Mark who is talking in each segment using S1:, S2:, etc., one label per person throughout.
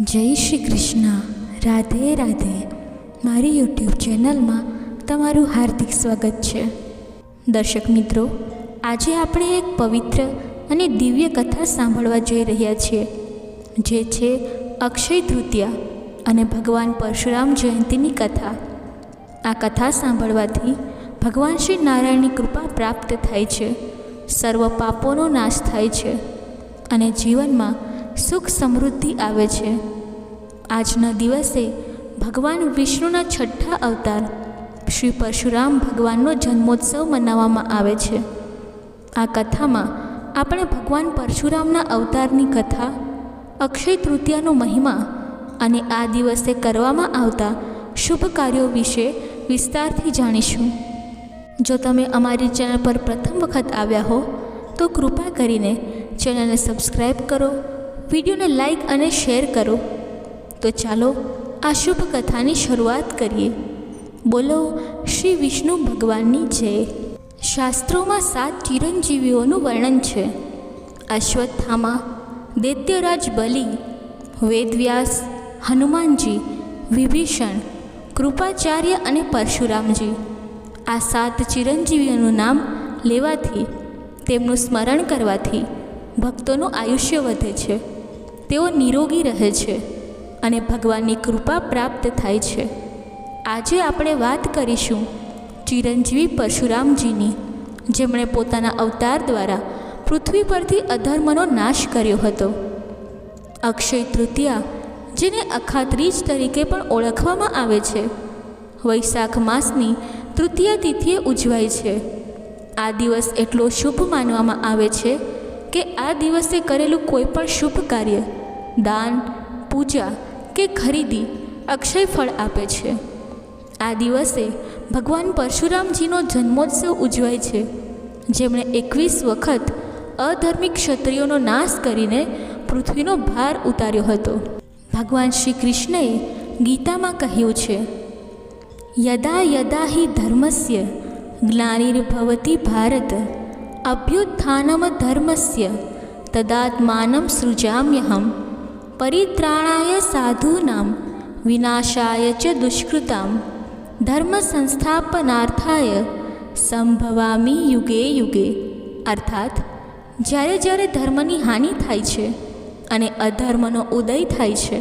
S1: જય શ્રી કૃષ્ણ. રાધે રાધે. મારી યુટ્યુબ ચેનલમાં તમારું હાર્દિક સ્વાગત છે. દર્શક મિત્રો, આજે આપણે એક પવિત્ર અને દિવ્ય કથા સાંભળવા જઈ રહ્યા છીએ, જે છે અક્ષય તૃતીયા અને ભગવાન પરશુરામ જયંતીની કથા. આ કથા સાંભળવાથી ભગવાન શ્રી નારાયણની કૃપા પ્રાપ્ત થાય છે, સર્વ પાપોનો નાશ થાય છે અને જીવનમાં સુખ સમૃદ્ધિ આવે છે. આજના દિવસે ભગવાન વિષ્ણુના છઠ્ઠા અવતાર શ્રી પરશુરામ ભગવાનનો જન્મોત્સવ મનાવવામાં આવે છે. આ કથામાં આપણે ભગવાન પરશુરામના અવતારની કથા, અક્ષય તૃતીયાનો મહિમા અને આ દિવસે કરવામાં આવતા શુભ કાર્યો વિશે વિસ્તારથી જાણીશું. જો તમે અમારી ચેનલ પર પ્રથમ વખત આવ્યા હો, તો કૃપા કરીને ચેનલને સબસ્ક્રાઈબ કરો વિડીયોને લાઈક અને શેર કરો. તો ચાલો આ શુભ કથાની શરૂઆત કરીએ. બોલો, શ્રી વિષ્ણુ ભગવાનની જય. શાસ્ત્રોમાં સાત ચિરંજીવીઓનું વર્ણન છે. અશ્વત્થામા, દૈત્યરાજ બલિ, વેદવ્યાસ, હનુમાનજી, વિભીષણ, કૃપાચાર્ય અને પરશુરામજી. આ સાત ચિરંજીવીઓનું નામ લેવાથી તેમનું સ્મરણ કરવાથી ભક્તોનું આયુષ્ય વધે છે. તેઓ નિરોગી રહે છે અને ભગવાનની કૃપા પ્રાપ્ત થાય છે. આજે આપણે વાત કરીશું ચિરંજીવી પરશુરામજીની, જેમણે પોતાના અવતાર દ્વારા પૃથ્વી પરથી અધર્મનો નાશ કર્યો હતો. અક્ષય તૃતીયા, જેને અખાત્રીજ તરીકે પણ ઓળખવામાં આવે છે, વૈશાખ માસની તૃતીય તિથિએ ઉજવાય છે. આ દિવસ એટલો શુભ માનવામાં આવે છે કે આ દિવસે કરેલું કોઈ પણ શુભ કાર્ય દાન, પૂજા કે ખરીદી અક્ષય ફળ આપે છે. આ દિવસે ભગવાન પરશુરામજીનો જન્મોત્સવ ઉજવાય છે. જેમણે એકવીસ વખત અધર્મિક ક્ષત્રિયોનો નાશ કરીને પૃથ્વીનો ભાર ઉતાર્યો હતો. ભગવાન શ્રી કૃષ્ણએ ગીતામાં કહ્યું છે, યદા યદા હિ ધર્મસ્ય ગ્લાનિર્ભવતી ભારત અભ્યુત્થાનમ ધર્મસ્ય તદાત્માનમ સૃજામ્યહમ પરિત્રાણાય સાધૂનામ વિનાશાય ચ દુષ્કૃતામ ધર્મ સંસ્થાપનાર્થાય સંભવામી યુગે યુગે અર્થાત જ્યારે જ્યારે ધર્મની હાનિ થાય છે અને અધર્મનો ઉદય થાય છે,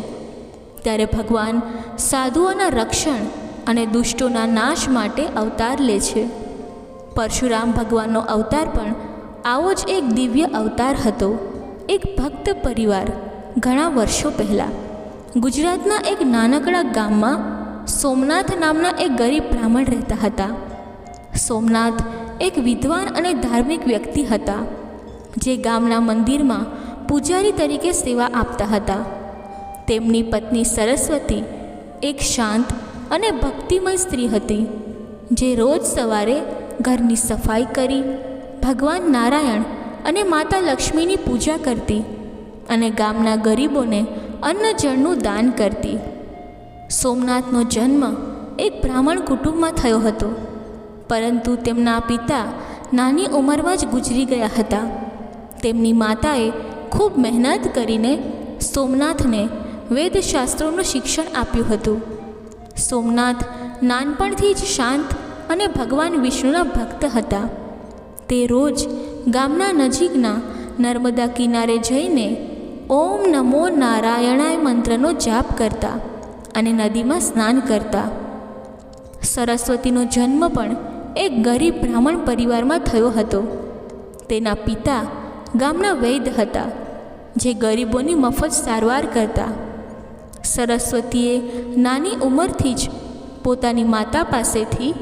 S1: ત્યારે ભગવાન સાધુઓના રક્ષણ અને દુષ્ટોના નાશ માટે અવતાર લે છે. પરશુરામ ભગવાનનો અવતાર પણ આવો જ એક દિવ્ય અવતાર હતો, એક ભક્ત પરિવાર. ઘણા વર્ષો પહેલાં. ગુજરાતના એક નાનકડા ગામમાં સોમનાથ નામના એક ગરીબ બ્રાહ્મણ રહેતા હતા. સોમનાથ એક વિદ્વાન અને ધાર્મિક વ્યક્તિ હતા, જે ગામના મંદિરમાં પૂજારી તરીકે સેવા આપતા હતા. તેમની પત્ની સરસ્વતી એક શાંત અને ભક્તિમય સ્ત્રી હતી, જે રોજ સવારે ઘરની સફાઈ કરી, ભગવાન નારાયણ અને માતા લક્ષ્મીની પૂજા કરતી અને ગામના ગરીબોને અન્ન જળનું દાન કરતી. સોમનાથનો જન્મ એક બ્રાહ્મણ કુટુંબમાં થયો હતો. પરંતુ તેમના પિતા નાની ઉંમરમાં જ ગુજરી ગયા હતા. તેમની માતાએ ખૂબ મહેનત કરીને સોમનાથને વેદશાસ્ત્રોનું શિક્ષણ આપ્યું હતું. સોમનાથ નાનપણથી જ શાંત અને ભગવાન વિષ્ણુના ભક્ત હતા. તે રોજ ગામના નજીકના નર્મદા કિનારે જઈને ઓમ નમો નારાયણાય મંત્રનો જાપ કરતા અને નદીમાં સ્નાન કરતા. સરસ્વતીનો જન્મ પણ એક ગરીબ બ્રાહ્મણ પરિવારમાં થયો હતો. તેના પિતા ગામના વૈદ હતા, જે ગરીબોની મફત સારવાર કરતા. સરસ્વતીએ નાની ઉંમરથી જ પોતાની માતા પાસેથી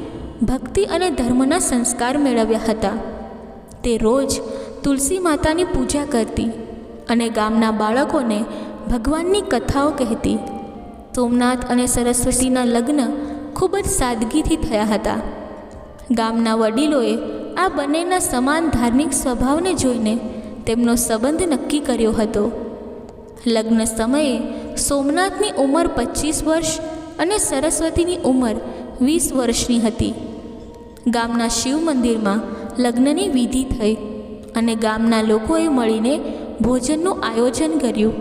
S1: ભક્તિ અને ધર્મના સંસ્કાર મેળવ્યા હતા. તે રોજ તુલસી માતાની પૂજા કરતી અને ગામના બાળકોને ભગવાનની કથાઓ કહેતી. સોમનાથ અને સરસ્વતીના લગ્ન ખૂબ જ સાદગીથી થયા હતા. ગામના વડીલોએ આ બંનેના સમાન ધાર્મિક સ્વભાવને જોઈને તેમનો સંબંધ નક્કી કર્યો હતો. લગ્ન સમયે સોમનાથની ઉંમર પચીસ વર્ષ અને સરસ્વતીની ઉંમર વીસ વર્ષની હતી. ગામના શિવ મંદિરમાં લગ્નની વિધિ થઈ અને ગામના લોકોએ મળીને ભોજનનું આયોજન કર્યું.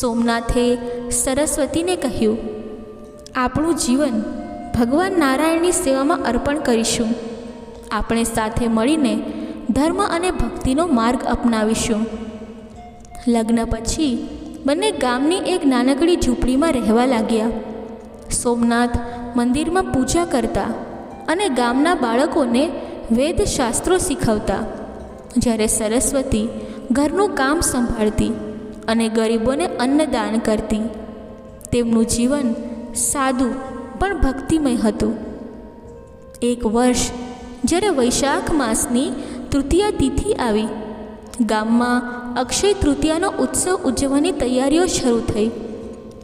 S1: સોમનાથે સરસ્વતીને કહ્યું, આપણું જીવન ભગવાન નારાયણની સેવામાં અર્પણ કરીશું. આપણે સાથે મળીને ધર્મ અને ભક્તિનો માર્ગ અપનાવીશું. લગ્ન પછી બંને ગામની એક નાનકડી ઝૂંપડીમાં રહેવા લાગ્યા. સોમનાથ મંદિરમાં પૂજા કરતા અને ગામના બાળકોને વેદશાસ્ત્રો શીખવતા. જ્યારે સરસ્વતી ઘરનું કામ સંભાળતી અને ગરીબોને અન્નદાન કરતી. તેમનું જીવન સાદું પણ ભક્તિમય હતું. એક વર્ષ, જ્યારે વૈશાખ માસની તૃતીયા તિથિ આવી, ગામમાં અક્ષય તૃતીયાનો ઉત્સવ ઉજવવાની તૈયારીઓ શરૂ થઈ.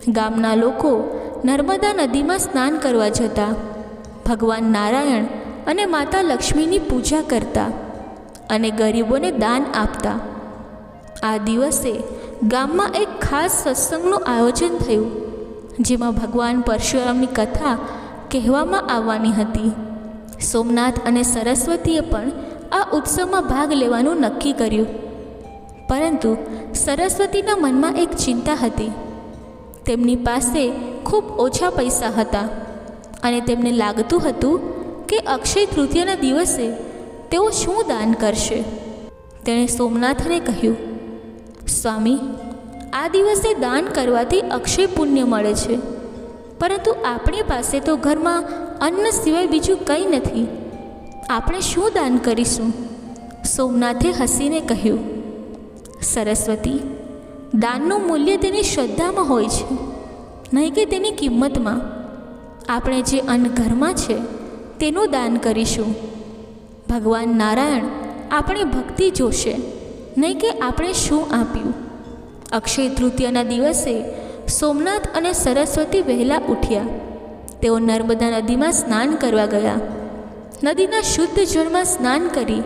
S1: ગામના લોકો નર્મદા નદીમાં સ્નાન કરવા જતા, ભગવાન નારાયણ અને માતા લક્ષ્મીની પૂજા કરતા અને ગરીબોને દાન આપતા. આ દિવસે ગામમાં એક ખાસ સત્સંગનું આયોજન થયું, જેમાં ભગવાન પરશુરામની કથા કહેવામાં આવવાની હતી. સોમનાથ અને સરસ્વતીએ પણ આ ઉત્સવમાં ભાગ લેવાનું નક્કી કર્યું. પરંતુ સરસ્વતીના મનમાં એક ચિંતા હતી. તેમની પાસે ખૂબ ઓછા પૈસા હતા અને તેમને લાગતું હતું કે અક્ષય તૃતીયાના દિવસે તેઓ શું દાન કરશે. તેણે સોમનાથને કહ્યું સ્વામી, આ દિવસે દાન કરવાથી અક્ષય પુણ્ય મળે છે. પરંતુ આપણી પાસે તો ઘરમાં અન્ન સિવાય બીજું કંઈ નથી. આપણે શું દાન કરીશું? સોમનાથે હસીને કહ્યું, સરસ્વતી, દાનનું મૂલ્ય તેની શ્રદ્ધામાં હોય છે, નહીં કે તેની કિંમતમાં. આપણે જે અન્ન ઘરમાં છે, તેનું દાન કરીશું. ભગવાન નારાયણ આપણી ભક્તિ જોશે. નહીં કે આપણે શું આપ્યું? અક્ષય તૃતીયાના દિવસે સોમનાથ અને સરસ્વતી વહેલા ઉઠ્યા. તેઓ નર્મદા નદીમાં સ્નાન કરવા ગયા. નદીના શુદ્ધ જળમાં સ્નાન કરી.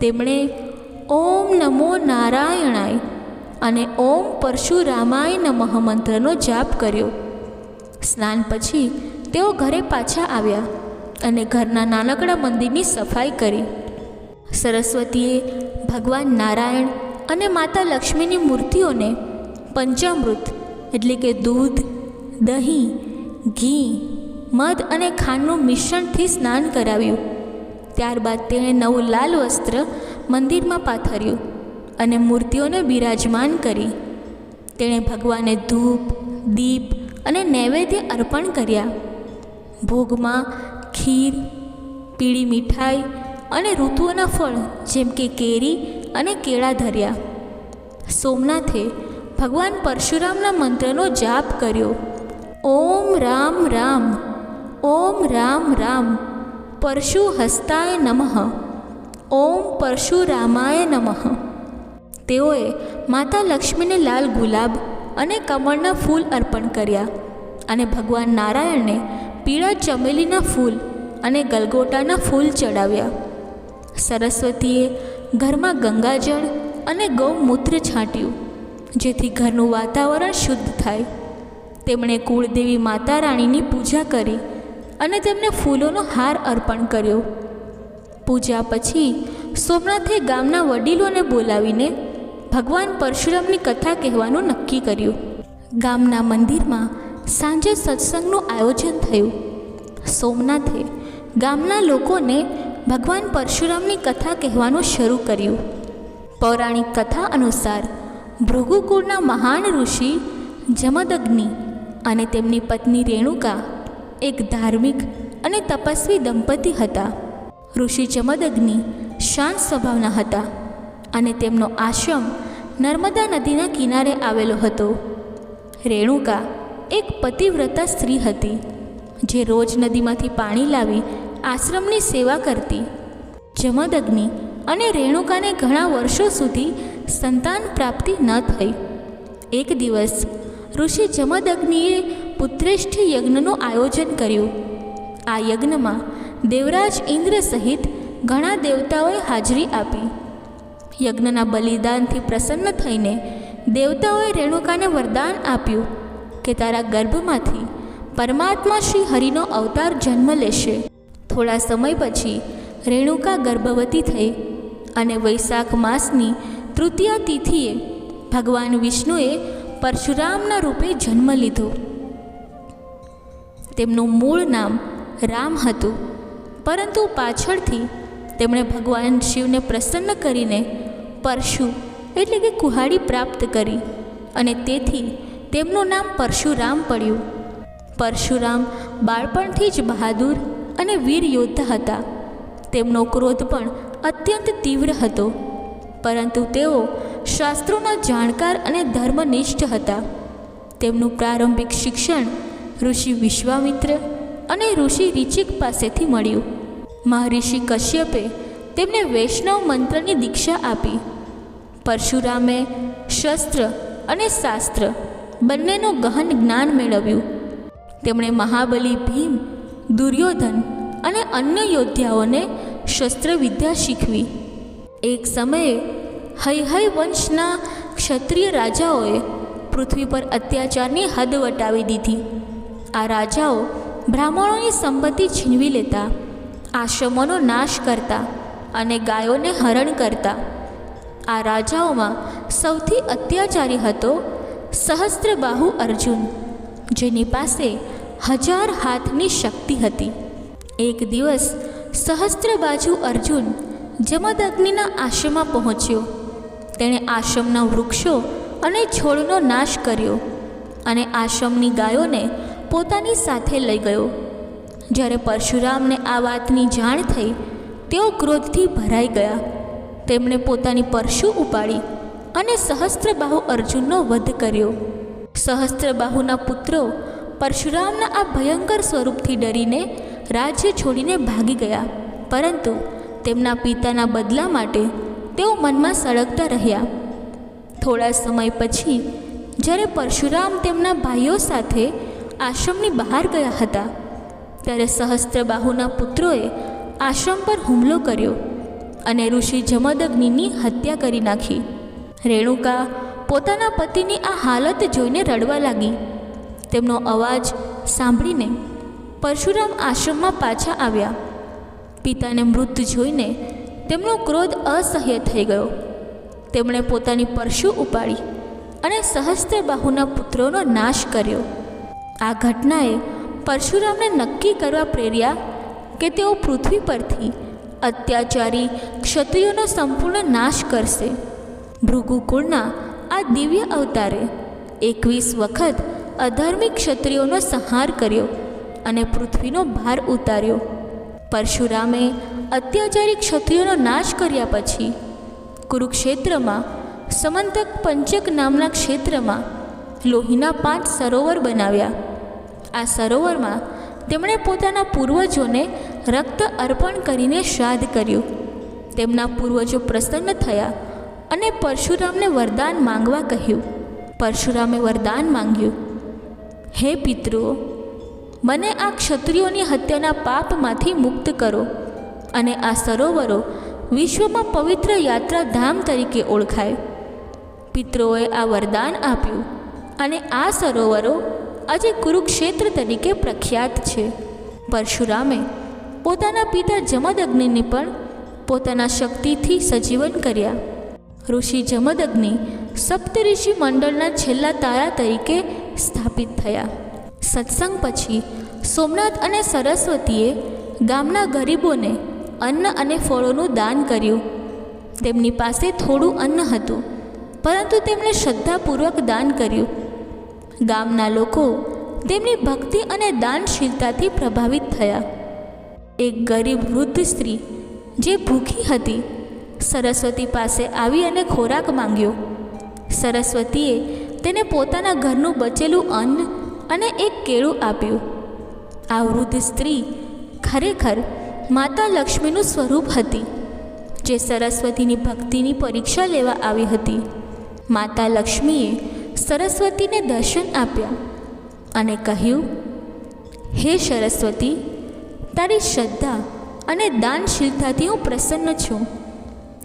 S1: તેમણે ઓમ નમો નારાયણાય અને ઓમ પરશુરામાય નમઃ મંત્રનો જાપ કર્યો. સ્નાન પછી તેઓ ઘરે પાછા આવ્યા અને ઘરના નાનકડા મંદિરની સફાઈ કરી. સરસ્વતીએ ભગવાન નારાયણ અને માતા લક્ષ્મીની મૂર્તિઓને પંચામૃત, એટલે કે દૂધ, દહીં, ઘી, મધ અને ખાંડનું મિશ્રણથી સ્નાન કરાવ્યું. ત્યારબાદ તેણે નવું લાલ વસ્ત્ર મંદિરમાં પાથર્યું અને મૂર્તિઓને બિરાજમાન કરી. તેણે ભગવાને ધૂપ, દીપ અને નૈવેદ્ય અર્પણ કર્યા. ભોગમાં ખીર, પીળી મીઠાઈ અને ઋતુઓના ફળ, જેમ કે કેરી અને કેળા ધર્યા. સોમનાથે ભગવાન પરશુરામના મંત્રનો જાપ કર્યો. ઓમ રામ રામ, ઓમ રામ રામ પરશુ હસ્તાય નમઃ, ઓમ પરશુરામાય નમઃ. તેઓએ માતા લક્ષ્મીને લાલ ગુલાબ અને કમળના ફૂલ અર્પણ કર્યા અને ભગવાન નારાયણને પીળા ચમેલીના ફૂલ અને ગલગોટાના ફૂલ ચડાવ્યા. સરસ્વતીએ ઘરમાં ગંગાજળ અને ગૌમૂત્ર છાંટ્યું, જેથી ઘરનું વાતાવરણ શુદ્ધ થાય. તેમણે કુળદેવી માતા રાણીની પૂજા કરી અને તેમને ફૂલોનો હાર અર્પણ કર્યો. પૂજા પછી સોમનાથે ગામના વડીલોને બોલાવીને ભગવાન પરશુરામની કથા કહેવાનું નક્કી કર્યું. ગામના મંદિરમાં સાંજે સત્સંગનું આયોજન થયું. સોમનાથે ગામના લોકોને ભગવાન પરશુરામની કથા કહેવાનું શરૂ કર્યું. પૌરાણિક કથા અનુસાર, ભૃગુકુળના મહાન ઋષિ જમદગ્નિ અને તેમની પત્ની રેણુકા એક ધાર્મિક અને તપસ્વી દંપતી હતા. ઋષિ જમદગ્નિ શાંત સ્વભાવના હતા અને તેમનો આશ્રમ નર્મદા નદીના કિનારે આવેલો હતો. રેણુકા એક પતિવ્રતા સ્ત્રી હતી, જે રોજ નદીમાંથી પાણી લાવી આશ્રમની સેવા કરતી. જમદગ્નિ અને રેણુકાને ઘણા વર્ષો સુધી સંતાન પ્રાપ્તિ ન થઈ. એક દિવસ ઋષિ જમદગ્નિએ પુત્રેષ્ઠ યજ્ઞનું આયોજન કર્યું. આ યજ્ઞમાં દેવરાજ ઇન્દ્ર સહિત ઘણા દેવતાઓએ હાજરી આપી. યજ્ઞના બલિદાનથી પ્રસન્ન થઈને દેવતાઓએ રેણુકાને વરદાન આપ્યું કે તારા ગર્ભમાંથી પરમાત્મા શ્રી હરિનો અવતાર જન્મ લેશે. થોડા સમય પછી રેણુકા ગર્ભવતી થઈ અને વૈશાખ માસની તૃતીય તિથિએ ભગવાન વિષ્ણુએ પરશુરામના રૂપે જન્મ લીધો. તેમનું મૂળ નામ રામ હતું, પરંતુ પાછળથી તેમણે ભગવાન શિવને પ્રસન્ન કરીને પરશુ એટલે કે કુહાડી પ્રાપ્ત કરી અને તેથી તેમનું નામ પરશુરામ પડ્યું. પરશુરામ બાળપણથી જ બહાદુર અને વીર યોદ્ધા હતા. તેમનો ક્રોધ પણ અત્યંત તીવ્ર હતો. પરંતુ તેઓ શાસ્ત્રોના જાણકાર અને ધર્મનિષ્ઠ હતા. તેમનું પ્રારંભિક શિક્ષણ ઋષિ વિશ્વામિત્ર અને ઋષિ રિચિક પાસેથી મળ્યું. મહર્ષિ કશ્યપે તેમને વૈષ્ણવ મંત્રની દીક્ષા આપી. પરશુરામે શસ્ત્ર અને શાસ્ત્ર બંનેનું ગહન જ્ઞાન મેળવ્યું. તેમણે મહાબલી ભીમ દુર્યોધન અને અન્ય યોદ્ધાઓને શસ્ત્રવિદ્યા શીખવી. એક સમયે હૈહય વંશના ક્ષત્રિય રાજાઓએ પૃથ્વી પર અત્યાચારની હદ વટાવી દીધી. આ રાજાઓ બ્રાહ્મણોની સંપત્તિ છીનવી લેતા, આશ્રમોનો નાશ કરતા અને ગાયોને હરણ કરતા. આ રાજાઓમાં સૌથી અત્યાચારી હતો સહસ્ત્રબાહુ અર્જુન, જેની પાસે હજાર હાથની શક્તિ હતી. એક દિવસ સહસ્ત્રબાજુ અર્જુન જમદગ્નિના આશ્રમમાં પહોંચ્યો. તેણે આશ્રમના વૃક્ષો અને છોડનો નાશ કર્યો અને આશ્રમની ગાયોને પોતાની સાથે લઈ ગયો. જ્યારે પરશુરામને આ વાતની જાણ થઈ, તેઓ ક્રોધથી ભરાઈ ગયા. તેમણે પોતાની પરશુ ઉપાડી અને સહસ્ત્રબાહુ અર્જુનનો વધ કર્યો. સહસ્ત્રબાહુના પુત્રો પરશુરામના આ ભયંકર સ્વરૂપથી ડરીને રાજ્ય છોડીને ભાગી ગયા. પરંતુ તેમના પિતાના બદલા માટે તેઓ મનમાં સળગતા રહ્યા. થોડા સમય પછી, જ્યારે પરશુરામ તેમના ભાઈઓ સાથે આશ્રમની બહાર ગયા હતા, ત્યારે સહસ્ત્રબાહુના પુત્રોએ આશ્રમ પર હુમલો કર્યો અને ઋષિ જમદગ્નિની હત્યા કરી નાખી. રેણુકા પોતાના પતિની આ હાલત જોઈને રડવા લાગી. તેમનો અવાજ સાંભળીને પરશુરામ આશ્રમમાં પાછા આવ્યા. પિતાને મૃત જોઈને તેમનો ક્રોધ અસહ્ય થઈ ગયો. તેમણે પોતાની પરશુ ઉપાડી અને સહસ્ત્રબાહુના પુત્રોનો નાશ કર્યો. આ ઘટનાએ પરશુરામને નક્કી કરવા પ્રેર્યા કે તેઓ પૃથ્વી પરથી અત્યાચારી ક્ષત્રિયોનો સંપૂર્ણ નાશ કરશે. ભૃગુકુળના આ દિવ્ય અવતારે એકવીસ વખત અધાર્મિક ક્ષત્રિયોનો સંહાર કર્યો અને પૃથ્વીનો ભાર ઉતાર્યો. પરશુરામે અત્યાચારી ક્ષત્રિયોનો નાશ કર્યા પછી કુરુક્ષેત્રમાં સમંતક પંચક નામના ક્ષેત્રમાં લોહીના પાંચ સરોવર બનાવ્યા. આ સરોવરમાં તેમણે પોતાના પૂર્વજોને રક્ત અર્પણ કરીને શ્રાદ્ધ કર્યું. તેમના પૂર્વજો પ્રસન્ન થયા અને પરશુરામને વરદાન માંગવા કહ્યું. પરશુરામે વરદાન માંગ્યું. હે પિતૃઓ મને આ ક્ષત્રિયોની હત્યાના પાપમાંથી મુક્ત કરો અને આ સરોવરો વિશ્વમાં પવિત્ર યાત્રાધામ તરીકે ઓળખાય. પિતૃઓએ આ વરદાન આપ્યું અને આ સરોવરો આજે કુરુક્ષેત્ર તરીકે પ્રખ્યાત છે. પરશુરામે પોતાના પિતા જમદગ્નિને પણ પોતાના શક્તિથી સજીવન કર્યા. ઋષિ જમદગ્નિ સપ્તઋષિ મંડળના છેલ્લા તારા તરીકે સ્થાપિત થયા. સત્સંગ પછી સોમનાથ અને સરસ્વતીએ ગામના ગરીબોને અન્ન અને ફળોનું દાન કર્યું. તેમની પાસે થોડું અન્ન હતું, પરંતુ તેમણે શ્રદ્ધાપૂર્વક દાન કર્યું. ગામના લોકો તેમની ભક્તિ અને દાનશીલતાથી પ્રભાવિત થયા. એક ગરીબ વૃદ્ધ સ્ત્રી, જે ભૂખી હતી, સરસ્વતી પાસે આવી અને ખોરાક માંગ્યો. સરસ્વતીએ તેને પોતાના ઘરનું બચેલું અન્ન અને એક કેળું આપ્યું. આ વૃદ્ધ સ્ત્રી ખરેખર માતા લક્ષ્મીનું સ્વરૂપ હતી, જે સરસ્વતીની ભક્તિની પરીક્ષા લેવા આવી હતી. માતા લક્ષ્મીએ સરસ્વતીને દર્શન આપ્યા અને કહ્યું, હે સરસ્વતી, તારી શ્રદ્ધા અને દાનશીલતાથી હું પ્રસન્ન છું.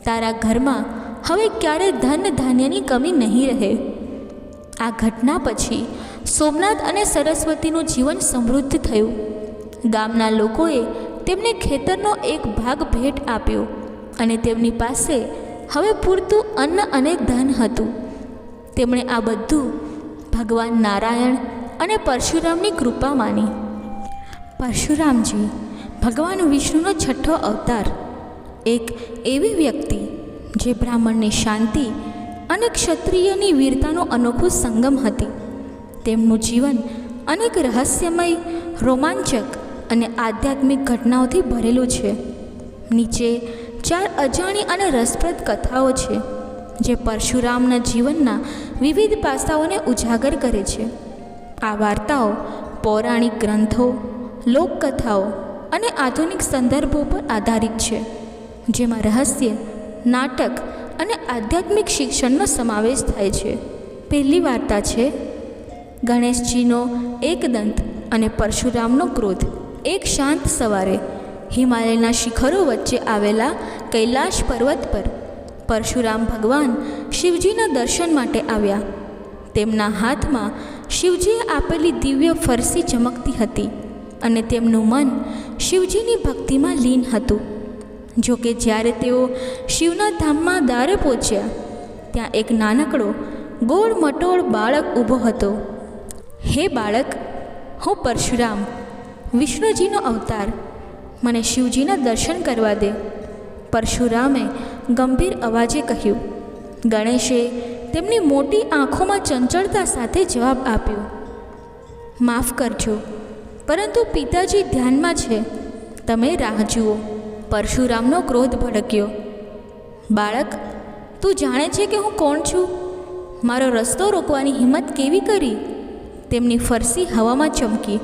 S1: તારા ઘરમાં હવે ક્યારે ધન ધાન્યની કમી નહીં રહે. આ ઘટના પછી સોમનાથ અને સરસ્વતીનું જીવન સમૃદ્ધ થયું. ગામના લોકોએ તેમને ખેતરનો એક ભાગ ભેટ આપ્યો અને તેમની પાસે હવે પૂરતું અન્ન અને ધન હતું. તેમણે આ બધું ભગવાન નારાયણ અને પરશુરામની કૃપા માની. પરશુરામજી, ભગવાન વિષ્ણુનો છઠ્ઠો અવતાર. એક એવી વ્યક્તિ જે બ્રાહ્મણની શાંતિ અને ક્ષત્રિયની વીરતાનો અનોખો સંગમ હતી. તેમનું જીવન અનેક રહસ્યમય, રોમાંચક અને આધ્યાત્મિક ઘટનાઓથી ભરેલું છે. નીચે ચાર અજાણી અને રસપ્રદ કથાઓ છે, જે પરશુરામના જીવનના વિવિધ પાસાઓને ઉજાગર કરે છે. આ વાર્તાઓ પૌરાણિક ગ્રંથો, લોકકથાઓ અને આધુનિક સંદર્ભો પર આધારિત છે, જેમાં રહસ્ય, નાટક અને આધ્યાત્મિક શિક્ષણનો સમાવેશ થાય છે. પહેલી વાર્તા છે, ગણેશજીનો એકદંત અને પરશુરામનો ક્રોધ. એક શાંત સવારે હિમાલયના શિખરો વચ્ચે આવેલા કૈલાશ પર્વત પર પરશુરામ ભગવાન શિવજીના દર્શન માટે આવ્યા. તેમના હાથમાં શિવજીએ આપેલી દિવ્ય ફરસી ચમકતી હતી અને તેમનું મન શિવજીની ભક્તિમાં લીન હતું. જોકે જ્યારે તેઓ શિવના ધામમાં દારે પહોંચ્યા, ત્યાં એક નાનકડો, ગોળ મટોળ બાળક ઊભો હતો. હે બાળક, હું પરશુરામ, વિષ્ણુજીનો અવતાર. મને શિવજીના દર્શન કરવા દે. પરશુરામે ગંભીર અવાજે કહ્યું. ગણેશે તેમની મોટી આંખોમાં ચંચળતા સાથે જવાબ આપ્યો. માફ કરજો, પરંતુ પિતાજી ધ્યાનમાં છે. તમે રાહ જુઓ. પરશુરામનો ક્રોધ ભડક્યો. બાળક, તું જાણે છે કે હું કોણ છું? મારો રસ્તો રોકવાની હિંમત કેવી કરી? તેમની ફરસી હવામાં ચમકી.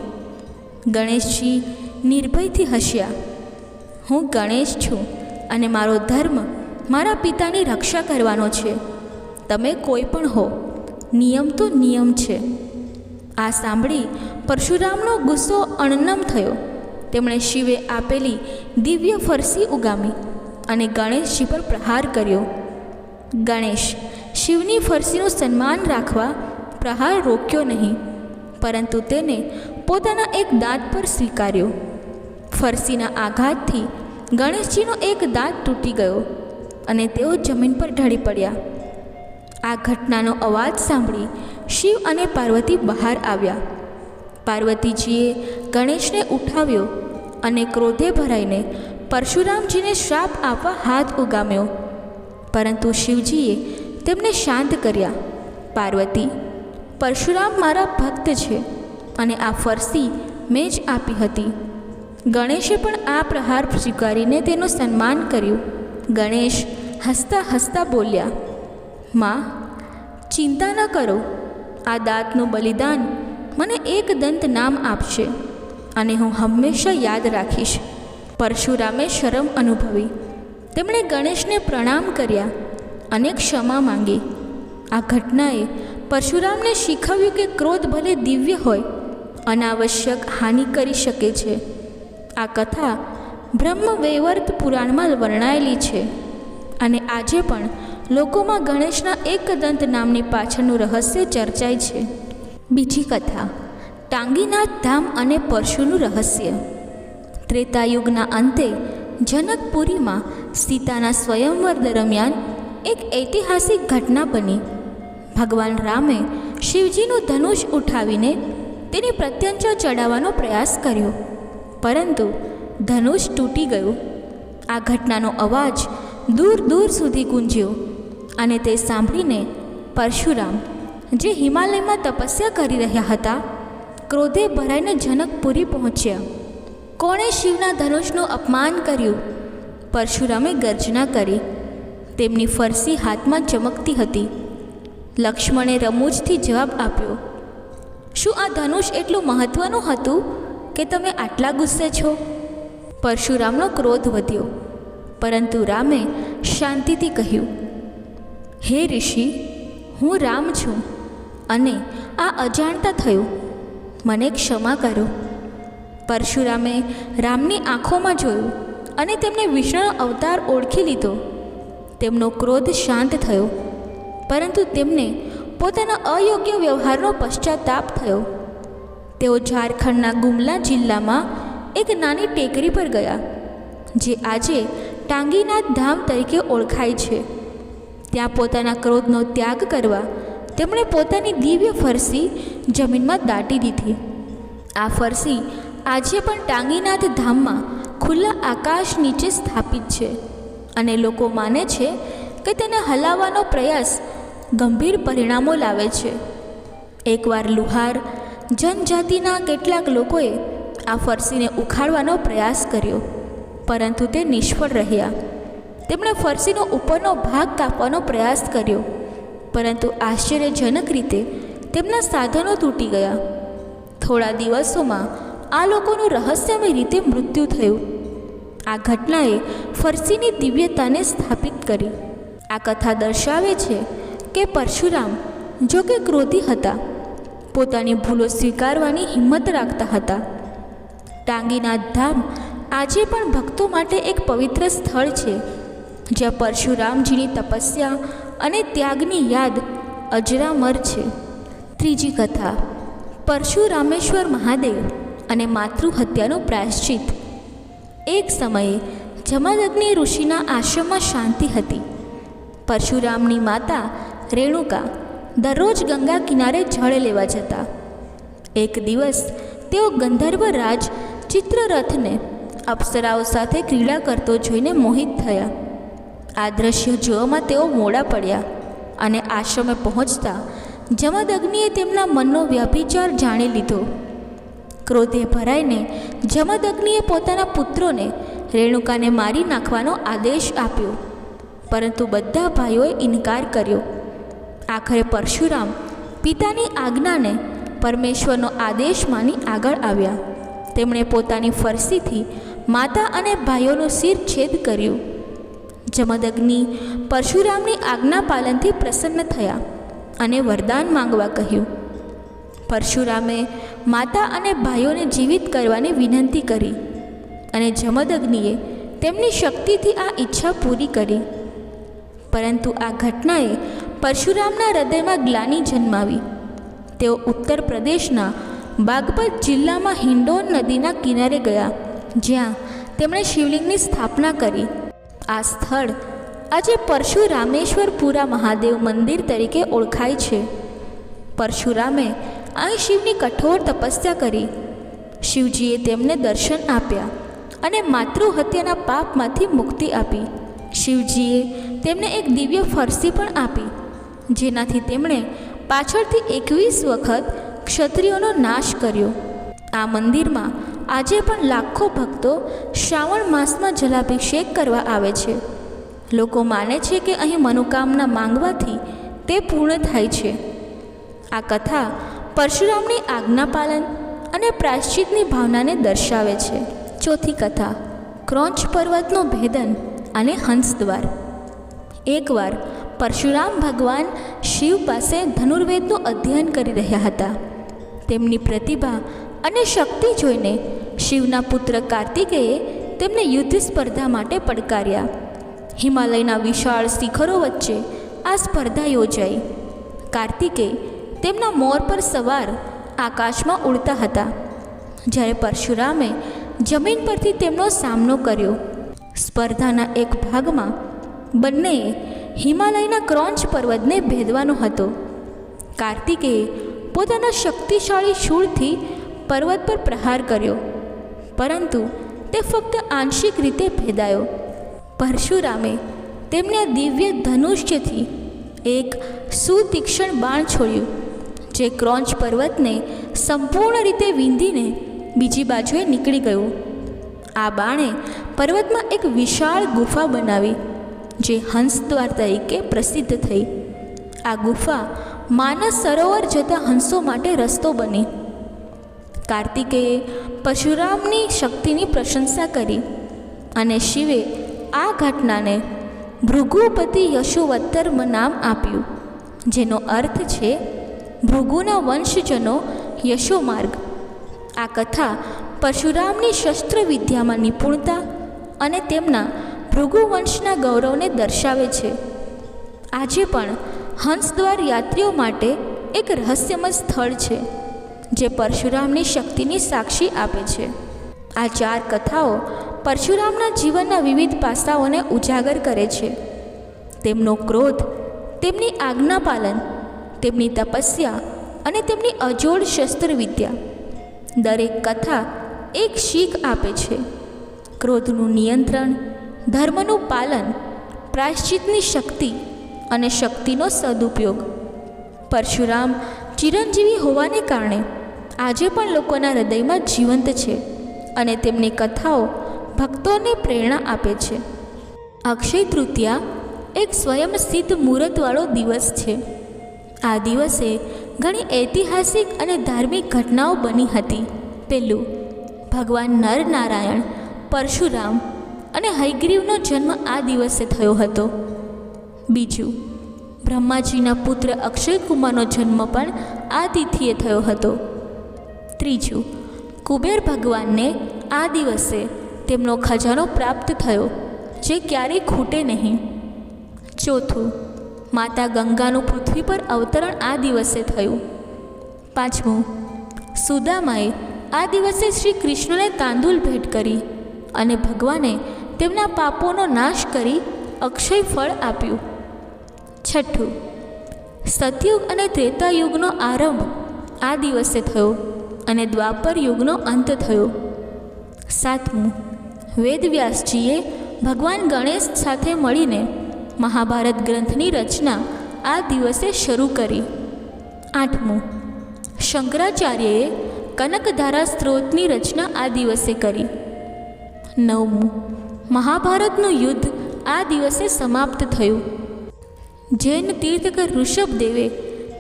S1: ગણેશજી નિર્ભયથી હસ્યા. હું ગણેશ છું અને મારો ધર્મ મારા પિતાની રક્ષા કરવાનો છે. તમે કોઈ પણ હો. નિયમ તો નિયમ છે. આ સાંભળી પરશુરામનો ગુસ્સો અણનમ થયો. તેમણે શિવે આપેલી દિવ્ય ફરસી ઉગામી અને ગણેશજી પર પ્રહાર કર્યો. ગણેશ, શિવની ફરસીનું સન્માન રાખવા પ્રહાર રોક્યો નહીં, પરંતુ તેને પોતાના એક દાંત પર સ્વીકાર્યો. ફરસીના આઘાતથી ગણેશજીનો એક દાંત તૂટી ગયો અને તેઓ જમીન પર ઢળી પડ્યા. આ ઘટનાનો અવાજ સાંભળી શિવ અને પાર્વતી બહાર આવ્યા. પાર્વતીજીએ ગણેશને ઉઠાવ્યો અને ક્રોધે ભરાઈને પરશુરામજીને શ્રાપ આપવા હાથ ઉગામ્યો. પરંતુ શિવજીએ તેમને શાંત કર્યા. પાર્વતી, પરશુરામ મારા ભક્ત છે અને આ ફરસી મેં જ આપી હતી. ગણેશે પણ આ પ્રહાર સ્વીકારીને તેનું સન્માન કર્યું. ગણેશ હસતા હસતા બોલ્યા, માં, ચિંતા ન કરો. આ દાંતનું બલિદાન મને એક દંત નામ આપશે. અને હું હંમેશા યાદ રાખીશ. પરશુરામે શરમ અનુભવી. તેમણે ગણેશને પ્રણામ કર્યા અને ક્ષમા માંગી. આ ઘટનાએ પરશુરામને શીખવ્યું કે ક્રોધ ભલે દિવ્ય હોય, અનાવશ્યક હાનિ કરી શકે છે. આ કથા બ્રહ્મ વૈવર્ત પુરાણમાં વર્ણાયેલી છે અને આજે પણ લોકોમાં ગણેશના એકદંત નામની પાછળનું રહસ્ય ચર્ચાય છે. બીજી કથા. ટાંગીનાથ ધામ અને પરશુનું રહસ્ય. ત્રેતાયુગના અંતે જનકપુરીમાં સીતાના સ્વયંવર દરમિયાન એક ઐતિહાસિક ઘટના બની. ભગવાન રામે શિવજીનું ધનુષ ઉઠાવીને તેની પ્રત્યંચ ચડાવવાનો પ્રયાસ કર્યો. પરંતુ ધનુષ તૂટી ગયું. આ ઘટનાનો અવાજ દૂર દૂર સુધી ગુંજ્યો અને તે સાંભળીને પરશુરામ જે હિમાલયમાં તપસ્યા કરી રહ્યા હતા ક્રોધે ભરાઈને જનકપુરી પહોંચ્યા. કોણે શિવના ધનુષનું અપમાન કર્યું? પરશુરામે ગર્જના કરી. તેમની ફરસી હાથમાં ચમકતી હતી. લક્ષ્મણે રમૂજથી જવાબ આપ્યો, શું આ ધનુષ એટલું મહત્વનું હતું કે તમે આટલા ગુસ્સે છો? પરશુરામનો ક્રોધ વધ્યો. પરંતુ રામે શાંતિથી કહ્યું, હે ઋષિ, હું રામ છું અને આ અજાણતા થયું. મને ક્ષમા કરો. પરશુરામે રામની આંખોમાં જોયું અને તેમને વિષ્ણુનો અવતાર ઓળખી લીધો. તેમનો ક્રોધ શાંત થયો, પરંતુ તેમને પોતાના અયોગ્ય વ્યવહારનો પશ્ચાતાપ થયો. તેઓ ઝારખંડના ગુમલા જિલ્લામાં એક નાની ટેકરી પર ગયા, જે આજે ટાંગીનાથ ધામ તરીકે ઓળખાય છે. ત્યાં પોતાના ક્રોધનો ત્યાગ કરવા તેમણે પોતાની દિવ્ય ફરસી જમીનમાં દાટી દીધી. આ ફરસી આજે પણ ટાંગીનાથ ધામમાં ખુલ્લા આકાશ નીચે સ્થાપિત છે અને લોકો માને છે કે તેને હલાવવાનો પ્રયાસ ગંભીર પરિણામો લાવે છે. એકવાર લુહાર જનજાતિના કેટલાક લોકોએ આ ફરસીને ઉખાડવાનો પ્રયાસ કર્યો, પરંતુ તે નિષ્ફળ રહ્યા. તેમણે ફરસીનો ઉપરનો ભાગ કાપવાનો પ્રયાસ કર્યો. પરંતુ આશ્ચર્યજનક રીતે તેમના સાધનો તૂટી ગયા. થોડા દિવસોમાં આ લોકોનું રહસ્યમય રીતે મૃત્યુ થયું. આ ઘટનાએ ફરસીની દિવ્યતાને સ્થાપિત કરી. આ કથા દર્શાવે છે કે પરશુરામ, જો કે ક્રોધી હતા, પોતાની ભૂલો સ્વીકારવાની હિંમત રાખતા હતા. ટાંગીનાથ ધામ આજે પણ ભક્તો માટે એક પવિત્ર સ્થળ છે, જ્યાં પરશુરામજીની તપસ્યા અને ત્યાગની યાદ અજરામર છે. ત્રીજી કથા. પરશુરામેશ્વર મહાદેવ અને માતૃહત્યાનું પ્રાયશ્ચિત. એક સમયે જમાદગ્નિ ઋષિના આશ્રમમાં શાંતિ હતી. પરશુરામની માતા રેણુકા દરરોજ ગંગા કિનારે જળ લેવા જતા. એક દિવસ તેઓ ગંધર્વ રાજ ચિત્રરથને અપ્સરાઓ સાથે ક્રીડા કરતો જોઈને મોહિત થયા. આ દ્રશ્ય જોવામાં તેઓ મોડા પડ્યા અને આશ્રમે પહોંચતા જમદગ્નિએ તેમના મનનો વ્યભિચાર જાણી લીધો. ક્રોધે ભરાઈને જમદગ્નિએ પોતાના પુત્રોને રેણુકાને મારી નાખવાનો આદેશ આપ્યો. પરંતુ બધા ભાઈઓએ ઇનકાર કર્યો. આખરે પરશુરામ પિતાની આજ્ઞાને પરમેશ્વરનો આદેશ માની આગળ આવ્યા. તેમણે પોતાની ફરસીથી માતા અને ભાઈઓનું શિર છેદ કર્યું. જમદગ્નિ પરશુરામની આજ્ઞા પાલનથી પ્રસન્ન થયા અને વરદાન માંગવા કહ્યું. પરશુરામે માતા અને ભાઈઓને જીવિત કરવાની વિનંતી કરી અને જમદગ્નિએ તેમની શક્તિથી આ ઈચ્છા પૂરી કરી. પરંતુ આ ઘટનાએ પરશુરામના હૃદયમાં ગ્લાની જન્માવી. તેઓ ઉત્તર પ્રદેશના બાગપત જિલ્લામાં હિંડોન નદીના કિનારે ગયા, જ્યાં તેમણે શિવલિંગની સ્થાપના કરી. આ સ્થળ આજે પરશુરામેશ્વરપુરા મહાદેવ મંદિર તરીકે ઓળખાય છે. પરશુરામે અહીં શિવની કઠોર તપસ્યા કરી. શિવજીએ તેમને દર્શન આપ્યા અને માતૃહત્યાના પાપમાંથી મુક્તિ આપી. શિવજીએ તેમને એક દિવ્ય ફરસી પણ આપી, જેનાથી તેમણે પાછળથી એકવીસ વખત ક્ષત્રિયોનો નાશ કર્યો. આ મંદિરમાં આજે પણ લાખો ભક્તો શ્રાવણ માસમાં જલાભિષેક કરવા આવે છે. લોકો માને છે કે અહીં મનોકામના માંગવાથી તે પૂર્ણ થાય છે. આ કથા પરશુરામની આજ્ઞાપાલન અને પ્રાશ્ચિતની ભાવનાને દર્શાવે છે. ચોથી કથા, ક્રોંચ પર્વતનો ભેદન અને હંસદ્વાર. એકવાર પરશુરામ ભગવાન શિવ પાસે ધનુર્વેદનું અધ્યયન કરી રહ્યા હતા. તેમની પ્રતિભા અને શક્તિ જોઈને શિવના પુત્ર કાર્તિકેયે તેમને યુદ્ધ સ્પર્ધા માટે પડકાર્યા. હિમાલયના વિશાળ શિખરો વચ્ચે આ સ્પર્ધા યોજાઈ. કાર્તિકેય તેમના મોર પર સવાર આકાશમાં ઉડતા હતા. જ્યારે પરશુરામે જમીન પરથી તેમનો સામનો કર્યો. સ્પર્ધાના એક ભાગમાં બંનેએ હિમાલયના ક્રોંચ પર્વતને ભેદવાનો હતો. કાર્તિકેયે પોતાના શક્તિશાળી શૂળથી પર્વત પર પ્રહાર કર્યો. પરંતુ તે ફક્ત આંશિક રીતે ભેદાયો. પરશુરામે તેમના દિવ્ય ધનુષ્યથી એક સુતીક્ષ્ણ બાણ છોડ્યું, જે ક્રોંચ પર્વતને સંપૂર્ણ રીતે વીંધીને બીજી બાજુએ નીકળી ગયું. આ બાણે પર્વતમાં એક વિશાળ ગુફા બનાવી, જે હંસદ્વાર તરીકે પ્રસિદ્ધ થઈ. આ ગુફા માનસ સરોવર જતા હંસો માટે રસ્તો બની. કાર્તિકેયે પરશુરામની શક્તિની પ્રશંસા કરી અને શિવે આ ઘટનાને ભૃગુપતિ યશોવત્તર નામ આપ્યું, જેનો અર્થ છે ભૃગુના વંશજનો યશોમાર્ગ આ કથા પરશુરામની શસ્ત્રવિદ્યામાં નિપુણતા અને તેમના ભૃગુવંશના ગૌરવને દર્શાવે છે. આજે પણ હંસદ્વાર યાત્રીઓ માટે એક રહસ્યમય સ્થળ છે. જે પરશુરામની શક્તિની સાક્ષી આપે છે. આ ચાર કથાઓ પરશુરામના જીવનના વિવિધ પાસાઓને ઉજાગર કરે છે. તેમનો ક્રોધ, તેમની આજ્ઞાપાલન તેમની તપસ્યા અને તેમની અજોડ શસ્ત્રવિદ્યા દરેક કથા એક શીખ આપે છે. ક્રોધનું નિયંત્રણ, ધર્મનું પાલન, પ્રાયશ્ચિતની શક્તિ અને શક્તિનો સદુપયોગ. પરશુરામ ચિરંજીવી હોવાને કારણે આજે પણ લોકોના હૃદયમાં જીવંત છે અને તેમની કથાઓ ભક્તોને પ્રેરણા આપે છે. અક્ષય તૃતીયા એક સ્વયં સિદ્ધ મુહૂર્તવાળો દિવસ છે. આ દિવસે ઘણી ઐતિહાસિક અને ધાર્મિક ઘટનાઓ બની હતી. પહેલું ભગવાન નર નારાયણ પરશુરામ અને હયગ્રીવનો જન્મ આ દિવસે થયો હતો. બીજું, બ્રહ્માજીના પુત્ર અક્ષય કુમારનો જન્મ પણ આ તિથિએ થયો હતો. ત્રીજું કુબેર ભગવાનને આ દિવસે તેમનો ખજાનો પ્રાપ્ત થયો, જે ક્યારેય ખૂટે નહીં. ચોથું, માતા ગંગાનું પૃથ્વી પર અવતરણ આ દિવસે થયું. પાંચમું, સુદામાએ આ દિવસે શ્રી કૃષ્ણને તાંદુલ ભેટ કરી અને ભગવાને તેમના પાપોનો નાશ કરી અક્ષય ફળ આપ્યું. છઠ્ઠું, સતયુગ અને ત્રેતાયુગનો આરંભ આ દિવસે થયો. અને દ્વાપર યુગનો અંત થયો. સાતમું, વેદવ્યાસજીએ ભગવાન ગણેશ સાથે મળીને મહાભારત ગ્રંથની રચના આ દિવસે શરૂ કરી. આઠમું, શંકરાચાર્યએ કનકધારા સ્ત્રોતની રચના આ દિવસે કરી. નવમું, મહાભારતનું યુદ્ધ આ દિવસે સમાપ્ત થયું. જૈન તીર્થકર ઋષભદેવે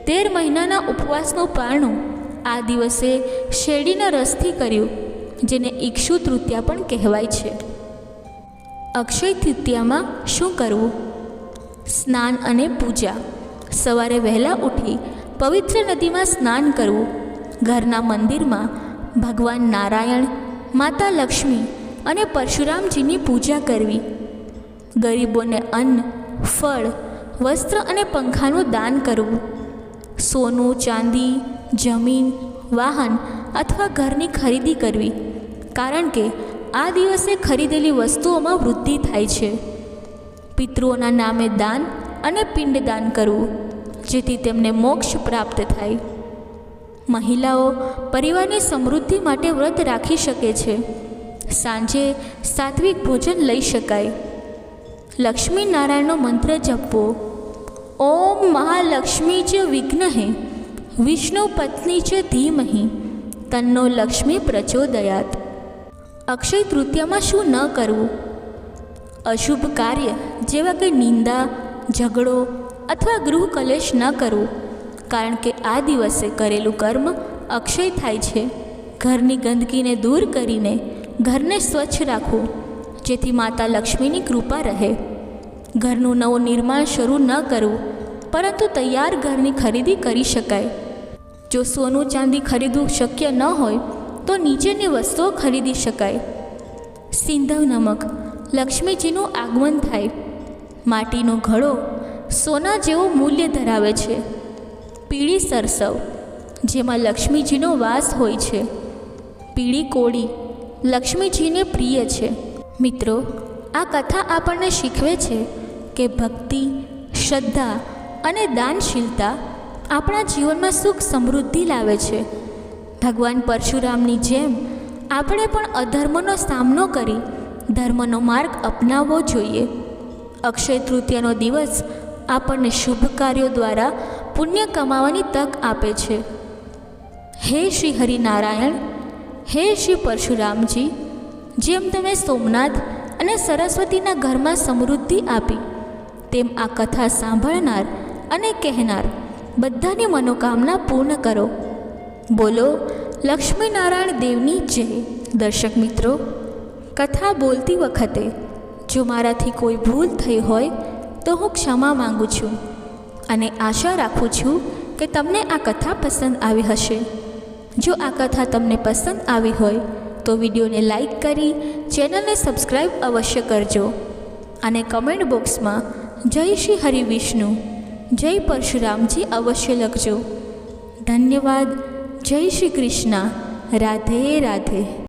S1: તેર મહિનાના ઉપવાસનું પારણું આ દિવસે શેરડીના રસથી કર્યું, જેને ઈક્ષુ તૃતીયા પણ કહેવાય છે. અક્ષય તૃતીયામાં શું કરવું? સ્નાન અને પૂજા. સવારે વહેલા ઉઠી પવિત્ર નદીમાં સ્નાન કરવું. ઘરના મંદિરમાં ભગવાન નારાયણ, માતા લક્ષ્મી અને પરશુરામજીની પૂજા કરવી. ગરીબોને અન્ન, ફળ, વસ્ત્ર અને પંખાનું દાન કરવું. સોનું, ચાંદી જમીન, વાહન અથવા ઘરની ખરીદી કરવી. કારણ કે આ દિવસે ખરીદેલી વસ્તુઓમાં વૃદ્ધિ થાય છે. પિતૃઓના નામે દાન અને પિંડદાન કરવું, જેથી તેમને મોક્ષ પ્રાપ્ત થાય. મહિલાઓ પરિવારની સમૃદ્ધિ માટે વ્રત રાખી શકે છે. સાંજે સાત્વિક ભોજન લઈ શકાય. લક્ષ્મી નારાયણનો મંત્ર જપવો. ઓમ મહાલક્ષ્મી ચ વિઘ્નહે. વિષ્ણુ પત્ની છે ધીમહી. તન્નો લક્ષ્મી પ્રચોદયાત. અક્ષય તૃતીયામાં શું ન કરવું? અશુભ કાર્ય, જેવા કે નિંદા, ઝઘડો અથવા ગૃહ કલેશ ન કરવું, કારણ કે આ દિવસે કરેલું કર્મ અક્ષય થાય છે. ઘરની ગંદકીને દૂર કરીને ઘરને સ્વચ્છ રાખવું, જેથી માતા લક્ષ્મીની કૃપા રહે. ઘરનું નવું નિર્માણ શરૂ ન કરવું, પરંતુ તૈયાર ઘરની ખરીદી કરી શકાય. જો સોનું ચાંદી ખરીદવું શક્ય ન હોય, તો નીચેની વસ્તુઓ ખરીદી શકાય. સિંધવ નમક. લક્ષ્મીજીનું આગમન થાય. માટીનો ઘડો સોના જેવું મૂલ્ય ધરાવે છે. પીળી સરસવ, જેમાં લક્ષ્મીજીનો વાસ હોય છે. પીળી કોળી લક્ષ્મીજીને પ્રિય છે. મિત્રો, આ કથા આપણને શીખવે છે કે ભક્તિ, શ્રદ્ધા અને દાનશીલતા આપણા જીવનમાં સુખ સમૃદ્ધિ લાવે છે. ભગવાન પરશુરામની જેમ આપણે પણ અધર્મનો સામનો કરી ધર્મનો માર્ગ અપનાવવો જોઈએ. અક્ષય તૃતીયાનો દિવસ આપણને શુભ કાર્યો દ્વારા પુણ્ય કમાવાની તક આપે છે. હે શ્રી હરિનારાયણ, હે શ્રી પરશુરામજી, જેમ તમે સોમનાથ અને સરસ્વતીના ઘરમાં સમૃદ્ધિ આપી, તેમ આ કથા સાંભળનાર અને કહેનાર બધાની મનોકામના પૂર્ણ કરો. બોલો, લક્ષ્મીનારાયણ દેવની જય. દર્શક મિત્રો, કથા બોલતી વખતે જો મારાથી કોઈ ભૂલ થઈ હોય, તો હું ક્ષમા માગું છું અને આશા રાખું છું કે તમને આ કથા પસંદ આવી હશે. જો આ કથા તમને પસંદ આવી હોય, તો વિડીયોને લાઈક કરી ચેનલને સબસ્ક્રાઈબ અવશ્ય કરજો અને કમેન્ટ બોક્સમાં જય શ્રી હરિ વિષ્ણુ જય પરશુરામજી અવશ્ય લખજો. ધન્યવાદ. જય શ્રી કૃષ્ણ. રાધે રાધે.